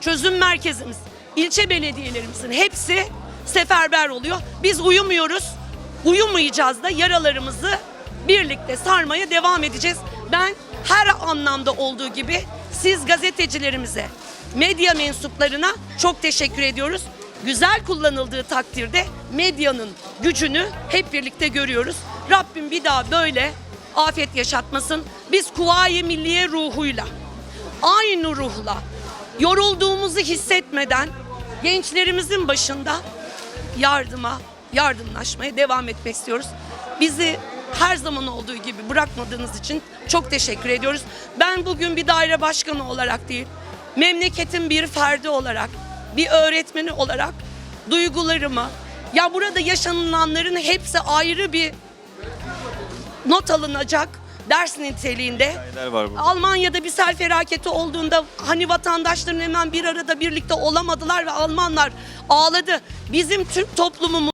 çözüm merkezimiz, ilçe belediyelerimizin hepsi seferber oluyor. Biz uyumuyoruz. Uyumayacağız da yaralarımızı birlikte sarmaya devam edeceğiz. Ben her anlamda olduğu gibi siz gazetecilerimize, medya mensuplarına çok teşekkür ediyoruz. Güzel kullanıldığı takdirde medyanın gücünü hep birlikte görüyoruz. Rabbim bir daha böyle afet yaşatmasın. Biz Kuvayi Milliye ruhuyla, aynı ruhla, yorulduğumuzu hissetmeden gençlerimizin başında yardıma, yardımlaşmaya devam etmek istiyoruz. Bizi her zaman olduğu gibi bırakmadığınız için çok teşekkür ediyoruz. Ben bugün bir daire başkanı olarak değil, memleketin bir ferdi olarak, bir öğretmeni olarak duygularımı, ya burada yaşanılanların hepsi ayrı bir not alınacak ders niteliğinde. Almanya'da bir sel felaketi olduğunda hani vatandaşların hemen bir arada birlikte olamadılar ve Almanlar ağladı. Bizim Türk toplumumuz